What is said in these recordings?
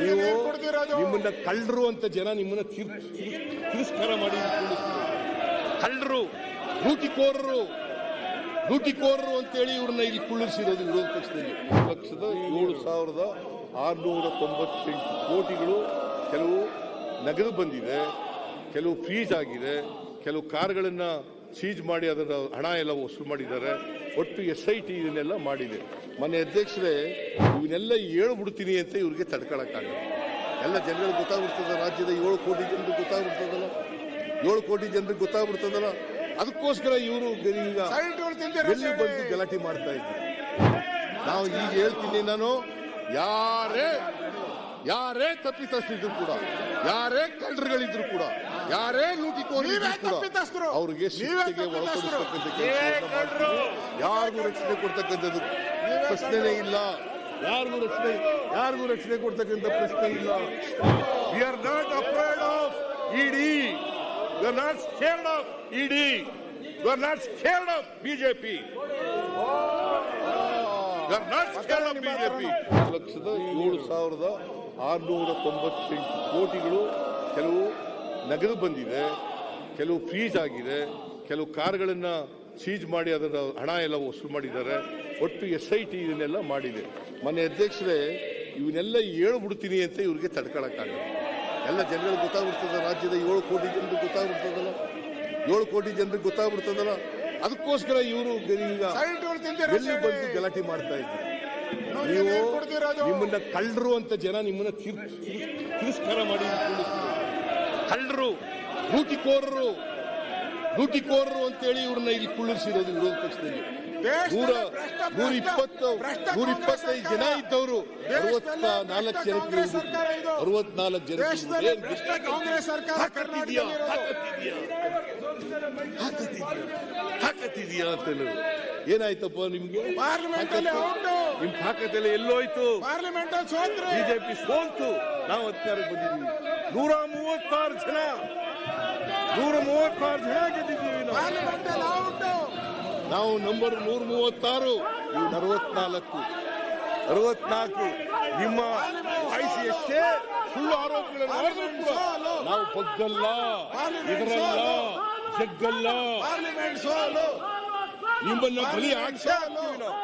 ನೀವು? ನಿಮ್ಮನ್ನ ಕಳ್ಳರು ಅಂತ ಜನ ನಿಮ್ಮನ್ನ ತಿರ್- ತಿರ್- ತಿರಸ್ಕಾರ ಮಾಡಿ ಕಳ್ಳರು, ಲೂಟಿಕೋರರು ಲೂಟಿಕೋರರು ಅಂತೇಳಿ ಇವ್ರನ್ನ ಇಲ್ಲಿ ಕುಳ್ಳಿಸಿರೋದು ವಿರೋಧ ಪಕ್ಷದಲ್ಲಿ ಪಕ್ಷದ ಏಳು ಸಾವಿರದ ಆರುನೂರ ತೊಂಬತ್ತೆಂಟು ಕೋಟಿಗಳು ಕೆಲವು ನಗದು ಬಂದಿದೆ, ಕೆಲವು ಫ್ರೀಜ್ ಆಗಿದೆ, ಕೆಲವು ಕಾರ್ಗಳನ್ನು ಸೀಜ್ ಮಾಡಿ ಅದರ ಹಣ ಎಲ್ಲ ವಸೂಲು ಮಾಡಿದ್ದಾರೆ ಒಟ್ಟು ಎಸ್ ಐ ಟಿ ಇದನ್ನೆಲ್ಲ ಮಾಡಿದೆ. ಮನೆ ಅಧ್ಯಕ್ಷರೇ ಇವನ್ನೆಲ್ಲ ಹೇಳ್ಬಿಡ್ತೀನಿ ಅಂತ ಇವ್ರಿಗೆ ತಡ್ಕೊಳಕ್ಕಾಗಲ್ಲ. ಎಲ್ಲ ಜನಗಳಿಗೆ ಗೊತ್ತಾಗ್ಬಿಡ್ತದ ರಾಜ್ಯದ ಏಳು ಕೋಟಿ ಜನರಿಗೆ ಗೊತ್ತಾಗ್ಬಿಡ್ತದಲ್ಲ ಏಳು ಕೋಟಿ ಜನರಿಗೆ ಗೊತ್ತಾಗ್ಬಿಡ್ತದಲ್ಲ. ಅದಕ್ಕೋಸ್ಕರ ಇವರು ಈಗ ಎಲ್ಲಿ ಬಂದು ಗಲಾಟೆ ಮಾಡ್ತಾ ಇದ್ರು ನಾವು ಈಗ ಹೇಳ್ತೀನಿ ನಾನು ಯಾರೇ ಯಾರೇ ತಪ್ಪಿತಸ್ಥಿದ್ರು ಕೂಡ ಯಾರೇ ಕಳ್ಳರುಗಳಿದ್ರು ಕೂಡ ಯಾರೇ ಲೂಟಿಕೋರಿದ್ರು ನೀವೇ ಕೂಡ ತಪ್ಪಿತಸ್ಥರು. ಅವ್ರಿಗೆ ಶಿಕ್ಷೆಗೆ. ಒಳಪಡಿಸ್ತಕ್ಕಂಥ ಯಾರಿಗೂ ರಕ್ಷಣೆ ಕೊಡ್ತಕ್ಕಂಥದ್ದು ಪ್ರಶ್ನೆನೇ ಇಲ್ಲ. ಯಾರಿಗೂ ರಕ್ಷಣೆ ಯಾರಿಗೂ ರಕ್ಷಣೆ ಕೊಡ್ತಕ್ಕಂಥ ಪ್ರಶ್ನೆ ಇಲ್ಲ. We are not afraid of ED we are not scared of ED we are not scared of BJP BJP ಲಕ್ಷದ ಏಳು ಸಾವಿರದ ಆರುನೂರ ತೊಂಬತ್ತೆಂಟು ಕೋಟಿಗಳು ಕೆಲವು ನಗದು ಬಂದಿದೆ ಕೆಲವು ಫ್ರೀಜ್ ಆಗಿದೆ ಕೆಲವು ಕಾರ್ಗಳನ್ನು ಸೀಜ್ ಮಾಡಿ ಅದರ ಹಣ ಎಲ್ಲ ವಸೂಲು ಮಾಡಿದ್ದಾರೆ. ಒಟ್ಟು ಎಸ್ ಐ ಟಿ ಇದನ್ನೆಲ್ಲ ಮಾಡಿದೆ. ಮನೆ ಅಧ್ಯಕ್ಷರೇ ಇವನ್ನೆಲ್ಲ ಹೇಳ್ಬಿಡ್ತೀನಿ ಅಂತ ಇವ್ರಿಗೆ ತಡ್ಕೊಳಕ್ಕಾಗಲ್ಲ. ಎಲ್ಲ ಜನಗಳಿಗೆ ಗೊತ್ತಾಗ್ಬಿಡ್ತದ ರಾಜ್ಯದ ಏಳು ಕೋಟಿ ಜನರಿಗೆ ಗೊತ್ತಾಗ್ಬಿಡ್ತದಲ್ಲ ಏಳು ಕೋಟಿ ಜನರಿಗೆ ಗೊತ್ತಾಗ್ಬಿಡ್ತದಲ್ಲ. ಅದಕ್ಕೋಸ್ಕರ ಇವರು ಎಲ್ಲಿ ಬಂದು ಗಲಾಟೆ ಮಾಡ್ತಾ ಇದ್ದಾರೆ. ನೀವು? ನಿಮ್ಮನ್ನ ಕಳ್ಳರು ಅಂತ ಜನ ನಿಮ್ಮನ್ನ ತಿರ್- ತಿರ್- ತಿರಸ್ಕಾರ ಮಾಡಿ ಕಳ್ಳರು ಲೂಟಿಕೋರರು ಲೂಟಿಕೋರರು ಅಂತೇಳಿ ಇವ್ರನ್ನ ಇಲ್ಲಿ ಕುಳ್ಳಿರಿಸಿರೋದು ವಿರೋಧ ಪಕ್ಷದಲ್ಲಿ ನೂರ ನೂರ ಇಪ್ಪತ್ತು ನೂರ ಇಪ್ಪತ್ತೈದು ಜನ. ಇದ್ದವರು. ಅರವತ್ತ ನಾಲ್ಕು ಜನಕ್ಕೆ ಅರವತ್ನಾಲ್ಕು ಜನ ದೇಶದಲ್ಲಿ ಭ್ರಷ್ಟ ಕಾಂಗ್ರೆಸ್ ಸರ್ಕಾರ ತಾಕತ್ತಿದ್ಯಾ ಕರ್ನಾಟಕದಲ್ಲಿರೋದು. ತಾಕತ್ತಿದ್ಯಾ ತಾಕತ್ತಿದ್ಯಾ ಅಂತ ಏನಾಯ್ತಪ್ಪ ನಿಮ್ಗೆ. ನಿಮ್ ತಾಕತ್ತೆಲ್ಲ ಎಲ್ಲೋಯ್ತು? ಬಿಜೆಪಿ ಸೋಲ್ತು ನಾವು ಅಧಿಕಾರಕ್ಕೆ ಬಂದಿದ್ದೀವಿ. ನೂರ ಮೂವತ್ತಾರು ಜನ. ನೂರ ಮೂವತ್ತಾರು ಜನ ಗೆದ್ದಿದ್ದೀವಿ ನಾವು. ನಾವು ನಂಬರ್ ನೂರ ಮೂವತ್ತಾರು ಇವು ಅರವತ್ನಾಲ್ಕು ಅರವತ್ನಾಲ್ಕು ನಿಮ್ಮ ಐಸಿ ಎಷ್ಟೇ ಸುಳ್ಳು ಆರೋಪಗಳನ್ನು ನಾವು ಬಗ್ಗಲ್ಲ ಇದರಲ್ಲ, ಜಗ್ಗಲ್ಲ. ನಿಮ್ಮನ್ನ ಬಲಿ ಹಾಕಿ ಹಾಕ್ತೀವಿ ನಾವು.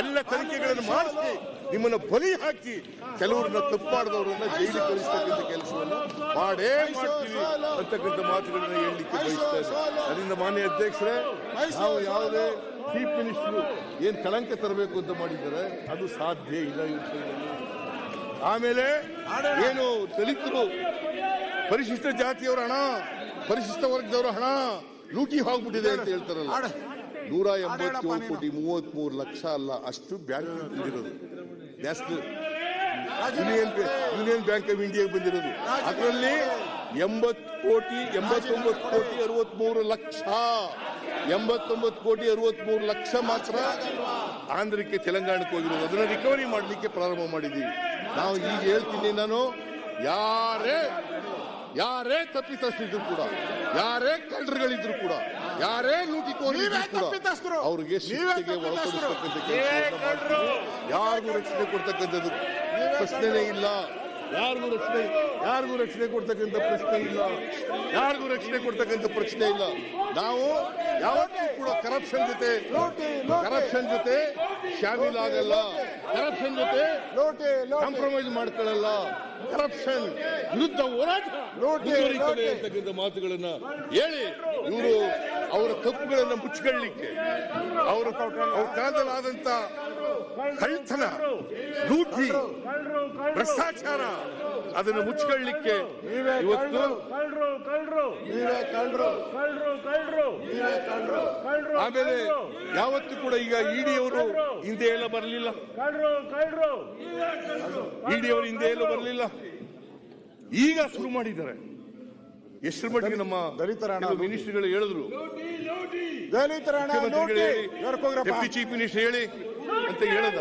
ಎಲ್ಲ ತನಿಖೆಗಳನ್ನು ಮಾಡಿಸಿ ನಿಮ್ಮನ್ನ ಬಲಿ ಹಾಕಿ ಕೆಲವ್ರನ್ನ ತಪ್ಪು ಜೈಲಿ ಜೈಲಿಗೆ ಕಳಿಸ್ತಕ್ಕಂಥ ಕೆಲಸವನ್ನು ಮಾಡೇ ಮಾಡ್ತೀವಿ ಅಂತಕ್ಕಂಥ ಮಾತುಗಳನ್ನ ಹೇಳಲಿಕ್ಕೆ ಬಯಸ್ತಾರೆ ಅದರಿಂದ ಮಾನ್ಯ ಅಧ್ಯಕ್ಷರೇ ನಾವು ಯಾವುದೇ ಚೀಫ್ ಮಿನಿಸ್ಟರ್ ಏನು ಕಳಂಕ ತರಬೇಕು ಅಂತ ಮಾಡಿದ್ದಾರೆ ಅದು ಸಾಧ್ಯ ಇಲ್ಲ ಈ ವಿಷಯದಲ್ಲಿ. ಆಮೇಲೆ ಏನು ದಲಿತರು ಪರಿಶಿಷ್ಟ ಜಾತಿಯವರ ಹಣ ಪರಿಶಿಷ್ಟ ವರ್ಗದವರ ಹಣ ಲೂಟಿ ಹೋಗ್ಬಿಟ್ಟಿದೆ ಅಂತ ಹೇಳ್ತಾರಲ್ಲ. ನೂರ ಎಂಬತ್ತೇಳು. ಕೋಟಿ ಮೂವತ್ತ್ ಮೂರು ಲಕ್ಷ ಅಲ್ಲ ಅಷ್ಟು ಬ್ಯಾಂಕ್ ಬಂದಿರೋದು national union union bank of ಇಂಡಿಯಾಗೆ ಬಂದಿರೋದು. ಅದರಲ್ಲಿ ಎಂಬತ್ತು ಕೋಟಿ ಎಂಬತ್ತೊಂಬತ್ತು ಕೋಟಿ ಅರವತ್ಮೂರು ಲಕ್ಷ ಎಂಬತ್ತೊಂಬತ್ತು ಕೋಟಿ ಅರವತ್ಮೂರು ಲಕ್ಷ ಮಾತ್ರ ಆಂಧ್ರಕ್ಕೆ ತೆಲಂಗಾಣಕ್ಕೆ ಹೋಗಿರೋದು. ಅದನ್ನ ರಿಕವರಿ ಮಾಡಲಿಕ್ಕೆ ಪ್ರಾರಂಭ ಮಾಡಿದ್ದೀವಿ. ನಾವು ಈಗ ಹೇಳ್ತೀನಿ ನಾನು ಯಾರೇ ಯಾರೇ ತಪ್ಪಿತಸ್ಥರಿದ್ರು ಕೂಡ ಯಾರೇ ಕಳ್ಳರುಗಳಿದ್ರು ಕೂಡ ಯಾರೇ ಲೂಟಿ ಕೂಡ. ಅವ್ರಿಗೆ ನೀವೇ ಶಿಕ್ಷೆಗೆ ಒಳಪಡಿಸ್ತಕ್ಕಂಥ ಯಾರಿಗೂ ರಕ್ಷಣೆ ಕೊಡ್ತಕ್ಕಂಥದ್ದು ಪ್ರಶ್ನೆನೇ ಇಲ್ಲ. ಯಾರಿಗೂ ರಕ್ಷಣೆ ಯಾರಿಗೂ ರಕ್ಷಣೆ ಕೊಡ್ತಕ್ಕಂಥ ಪ್ರಶ್ನೆ ಇಲ್ಲ. ಯಾರಿಗೂ ರಕ್ಷಣೆ ಕೊಡ್ತಕ್ಕಂಥ ಪ್ರಶ್ನೆ ಇಲ್ಲ. ನಾವು ಯಾವತ್ತೂ ಕೂಡ ಕರಪ್ಷನ್ ಜೊತೆ ಕರಪ್ಷನ್ ಜೊತೆ ಶಾಮೀಲ್ ಆಗಲ್ಲ. ಕರಪ್ಷನ್ ಜೊತೆ ಕಾಂಪ್ರಮೈಸ್ ಮಾಡ್ಕೊಳ್ಳಲ್ಲ. ಕರಪ್ಷನ್ ವಿರುದ್ಧ ಹೋರಾಟ. ಅಂತಕ್ಕಂಥ ಮಾತುಗಳನ್ನ ಹೇಳಿ ಇವರು ಅವರ ತಪ್ಪುಗಳನ್ನ ಮುಚ್ಚಿಕೊಳ್ಳಿಕ್ಕೆ ಅವರ ಅವ್ರ ಕಾಲದಲ್ಲಾದಂತ ಕಳ್ತನ ಲೂಟಿ ಭ್ರಷ್ಟಾಚಾರ ಅದನ್ನು ಮುಚ್ಚಿಕೊಳ್ಳಿಕ್ಕೆ ಇವತ್ತು ಆಮೇಲೆ ಯಾವತ್ತೂ ಕೂಡ ಈಗ ಇಡಿ ಅವರು ಹಿಂದೆ ಎಲ್ಲ ಬರಲಿಲ್ಲ. ಇಡಿ ಅವರು ಹಿಂದೆ ಎಲ್ಲ ಬರಲಿಲ್ಲ. ಈಗ ಶುರು ಮಾಡಿದ್ದಾರೆ. ಎಷ್ಟರ ಮಟ್ಟಿಗೆ ನಮ್ಮ ದಲಿತರ ಮಿನಿಸ್ಟ್ರಿಗಳು ಹೇಳಿದ್ರು. ದಲಿತರ ಚೀಫ್ ಮಿನಿಸ್ಟರ್ ಹೇಳಿ ಅಂತ ಹೇಳದ.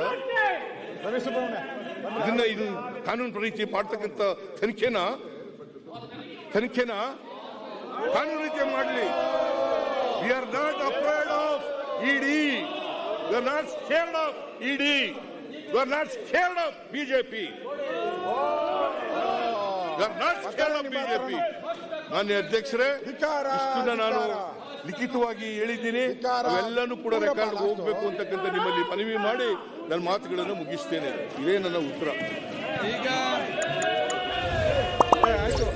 ಇದನ್ನ ಇದು ಕಾನೂನು ರೀತಿ ಮಾಡ್ತಕ್ಕಂಥ ತನಿಖೆನ? ತನಿಖೆನ? ಕಾನೂನು ರೀತಿ ಮಾಡಲಿ. We are not afraid of ED we are not scared of ED we are not scared of BJP not BJP ಮಾನ್ಯ ಅಧ್ಯಕ್ಷರೇ ನಾನು. ಲಿಖಿತವಾಗಿ ಹೇಳಿದ್ದೀನಿ. ಅವೆಲ್ಲನೂ ಕೂಡ ರೆಕಾರ್ಡ್ ಹೋಗಬೇಕು ಹೋಗ್ಬೇಕು ಅಂತಕ್ಕಂಥ ನಿಮ್ಮಲ್ಲಿ ಮನವಿ ಮಾಡಿ ನನ್ನ ಮಾತುಗಳನ್ನು ಮುಗಿಸ್ತೇನೆ. ಇದೇ ನನ್ನ ಉತ್ತರ. ಈಗ ಆಯ್ತು.